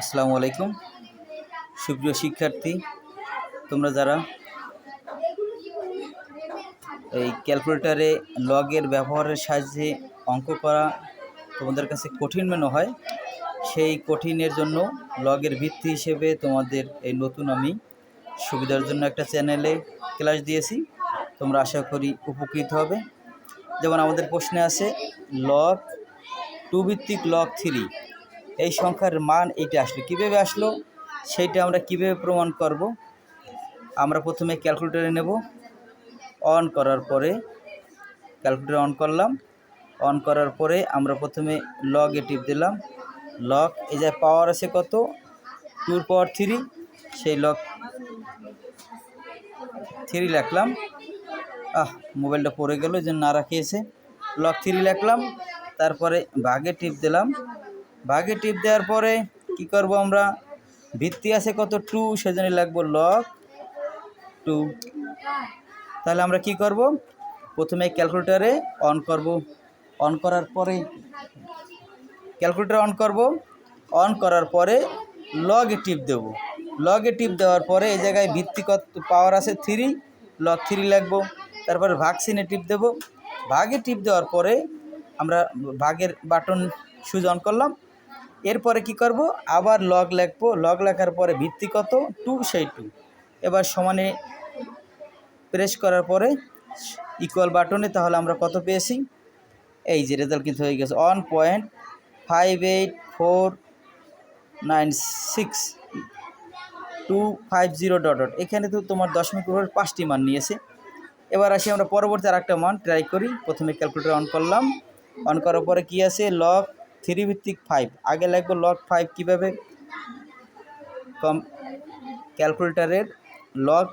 আসসালামু আলাইকুম। সুপ্রিয় শিক্ষার্থী, তোমরা যারা এই ক্যালকুলেটারে লগের ব্যবহারের সাহায্যে অঙ্ক করা তোমাদের কাছে কঠিন মনে হয়, সেই কঠিনের জন্য লগের ভিত্তি হিসেবে তোমাদের এই নতুন আমি সুবিধার জন্য একটা চ্যানেলে ক্লাস দিয়েছি। তোমরা আশা করি উপকৃত হবে। যেমন আমাদের প্রশ্নে আছে লগ টু ভিত্তিক লগ থ্রি এই সংখ্যার মান এইটা আসলো। কীভাবে আসলো? সেইটা আমরা কীভাবে প্রমাণ করব? আমরা প্রথমে ক্যালকুলেটারে নেব। অন করার পরে ক্যালকুলেটার অন করলাম। অন করার পরে আমরা প্রথমে লগে টিপ দিলাম। লগ এই যে পাওয়ার আছে কত? টুর পাওয়ার থ্রি সেই লক থ্রি লিখলাম। আহ, মোবাইলটা পড়ে গেল যে না রাখিয়েছে। লক থ্রি লিখলাম। তারপরে ভাগে টিপ দিলাম। ভাগে টিপ দেওয়ার পরে কি করব আমরা? ভিত্তি আছে কত? টু, সেজন্য লাগবো লক। টু। তাহলে আমরা কি করব? প্রথমে ক্যালকুলেটারে অন করব। অন করার পরে ক্যালকুলেটার অন করব। অন করার পরে লগে টিপ দেব। লগে টিপ দেওয়ার পরে এই জায়গায় ভিত্তি কত? পাওয়ার আছে থ্রি লগ থ্রি লাগবো তারপরে ভাগসিনে টিপ দেব। ভাগে টিপ দেওয়ার পরে আমরা ভাগের বাটন সুইচ অন করলাম। এরপরে কি করব? আবার লগ লিখব। লগ লেখার পরে ভিত্তি কত? টু সেই টু এবার সমানে প্রেস করার পরে ইকুয়াল বাটনে তাহলে আমরা কত পেয়েছি? এই যে রেজাল্ট কিন্তু হয়ে গেছে। One point five eight four nine six two five zero dot dot এখানে তো তোমার দশমিক উপর পাঁচটি মান নিয়েছে। এবার আসি আমরা পরবর্তী আর একটা মান। ট্রাই করি। প্রথমে ক্যালকুলেটার অন করলাম। অন করার পরে কী আছে? লগ থ্রি ভিত্তিক ফাইভ আগে লাগবে লগ ফাইভ কীভাবে? কম ক্যালকুলেটারের লগ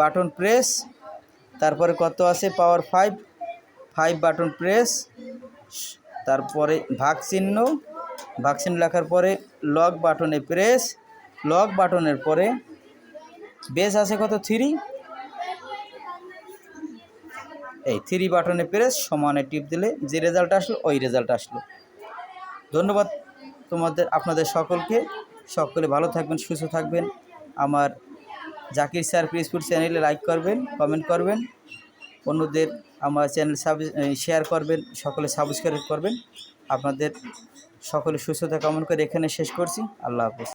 বাটন প্রেস তারপরে কত আছে? Power five five button press তারপরে ভাগ চিহ্ন। ভাগ চিহ্ন লেখার পরে লগ বাটনে প্রেস লগ বাটনের পরে বেস আছে কত? থ্রি এই থ্রি বাটনে প্রেস সমানে টিপ দিলে যে রেজাল্ট আসলো, ওই রেজাল্ট আসলো। ধন্যবাদ তোমাদের, আপনাদের সকলকে। সকলে ভালো থাকবেন, সুস্থ থাকবেন। আমার জাকির স্যার পিসপুর চ্যানেলে লাইক করবেন, কমেন্ট করবেন। অন্যদের আমার চ্যানেল শেয়ার করবেন, সকলে সাবস্ক্রাইব করবেন। আপনাদের সকলে সুস্থতা কমন করে এখানে শেষ করছি। আল্লাহ হাফেজ।